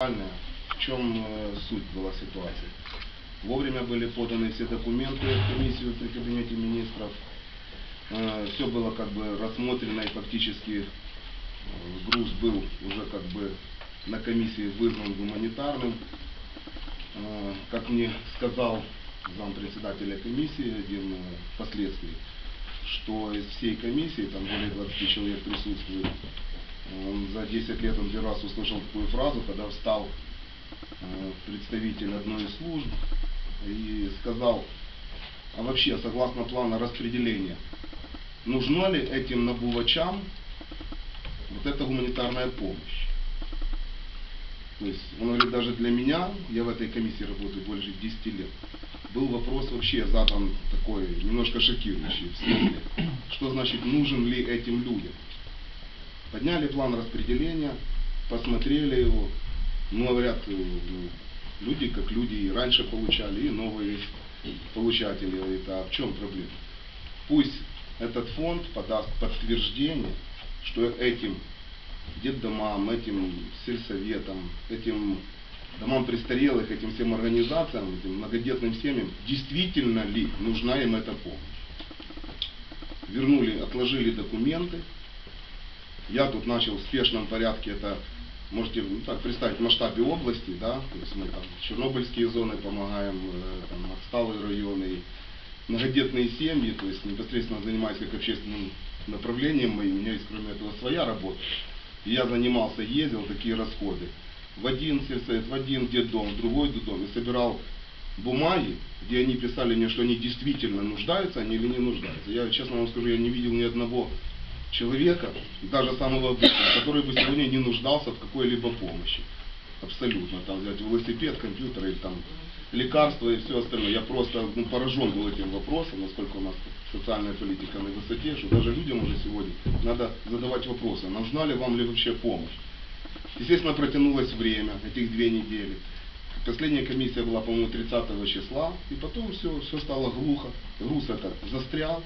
В чем э, суть была ситуации? Вовремя были поданы все документы в комиссию при кабинете министров. все было как бы рассмотрено и фактически э, груз был уже как бы на комиссии вызван гуманитарным. Э, как мне сказал зампредседателя комиссии один э, впоследствии, что из всей комиссии, там более 20 человек присутствует, за 10 лет он первый раз услышал такую фразу, когда встал э, представитель одной из служб и сказал, а вообще, согласно плану распределения, нужна ли этим набувачам вот эта гуманитарная помощь? То есть, он говорит, даже для меня, я в этой комиссии работаю больше 10 лет, был вопрос вообще задан такой, немножко шокирующий. В смысле, что значит, нужен ли этим людям? Подняли план распределения, посмотрели его. Ну, говорят, э, ну, люди как люди и раньше получали, и новые получатели. Говорит, а в чем проблема? Пусть этот фонд подаст подтверждение, что этим детдомам, этим сельсоветам, этим домам престарелых, этим всем организациям, этим многодетным семьям, действительно ли нужна им эта помощь. Вернули, отложили документы, я тут начал в спешном порядке это, можете ну, так представить, в масштабе области, да, то есть мы там чернобыльские зоны помогаем, э, там, отсталые районы, многодетные семьи, то есть непосредственно занимаюсь как общественным направлением, и у меня есть кроме этого своя работа. И я занимался, ездил, такие расходы. В один сельсовет, в один детдом, в другой детдом, и собирал бумаги, где они писали мне, что они действительно нуждаются, они или не нуждаются. Я, честно вам скажу, я не видел ни одного человека, даже самого обычного, который бы сегодня не нуждался в какой-либо помощи. Абсолютно. Там взять велосипед, компьютер или там лекарства и все остальное. Я просто ну, поражен был этим вопросом, насколько у нас социальная политика на высоте, что даже людям уже сегодня надо задавать вопросы, нужна ли вам ли вообще помощь. Естественно, протянулось время, этих две недели. Последняя комиссия была, по-моему, 30 числа, и потом все, все стало глухо. Груз этот застрял,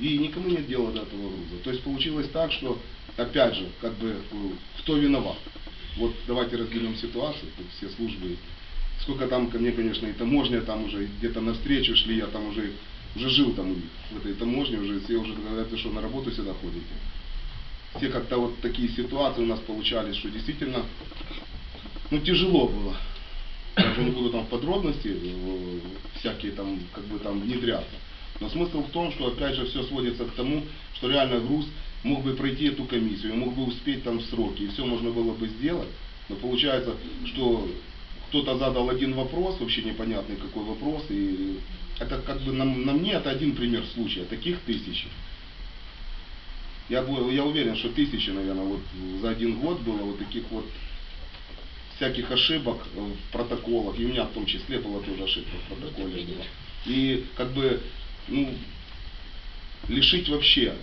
и никому нет дела до этого груза. То есть получилось так, что, опять же, как бы, кто виноват? Вот давайте разберем ситуацию, тут все службы. Сколько там ко мне, конечно, и таможня там уже где-то навстречу шли, я там уже, уже жил там в этой таможне, уже все уже говорят, что, на работу сюда ходите? Все как-то вот такие ситуации у нас получались, что действительно, ну, тяжело было. Я уже не буду там в подробности э, всякие там, как бы там внедряться. Но смысл в том, что опять же все сводится к тому, что реально груз мог бы пройти эту комиссию, мог бы успеть там в сроки, и все можно было бы сделать. Но получается, что кто-то задал один вопрос, вообще непонятный какой вопрос, и это как бы на, на мне это один пример случая, таких тысячи. Я, я уверен, что тысячи, наверное, вот за один год было вот таких вот всяких ошибок в протоколах, и у меня в том числе была тоже ошибка в протоколе. И как бы ну, лишить вообще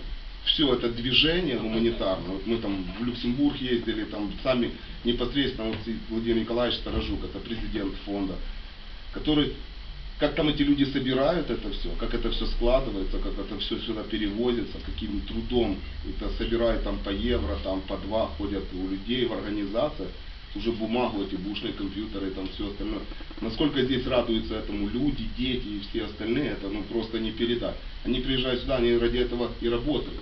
все это движение гуманитарное. Вот мы там в Люксембург ездили, там сами непосредственно вот Владимир Николаевич Старожук, это президент фонда, который, как там эти люди собирают это все, как это все складывается, как это все сюда перевозится, каким трудом это собирают там по евро, там по два ходят у людей в организациях уже бумагу, эти бушные компьютеры, там все остальное. Насколько здесь радуются этому люди, дети и все остальные, это ну просто не передать. Они приезжают сюда, они ради этого и работают.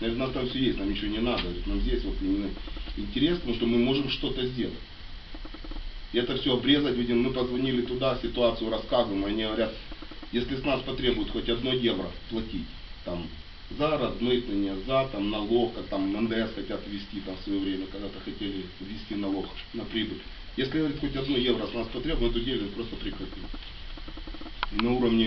Наверное, у нас там все есть, нам ничего не надо. Нам здесь вот именно интересно, что мы можем что-то сделать. И это все обрезать, видим, мы позвонили туда, ситуацию рассказываем, они говорят, если с нас потребуют хоть одно евро платить, там, за размытнение, за там, налог, как там НДС хотят ввести там, в свое время, когда-то хотели ввести налог на прибыль. Если говорит, хоть одно евро с нас потребует, эту деятельность просто прекратим. На уровне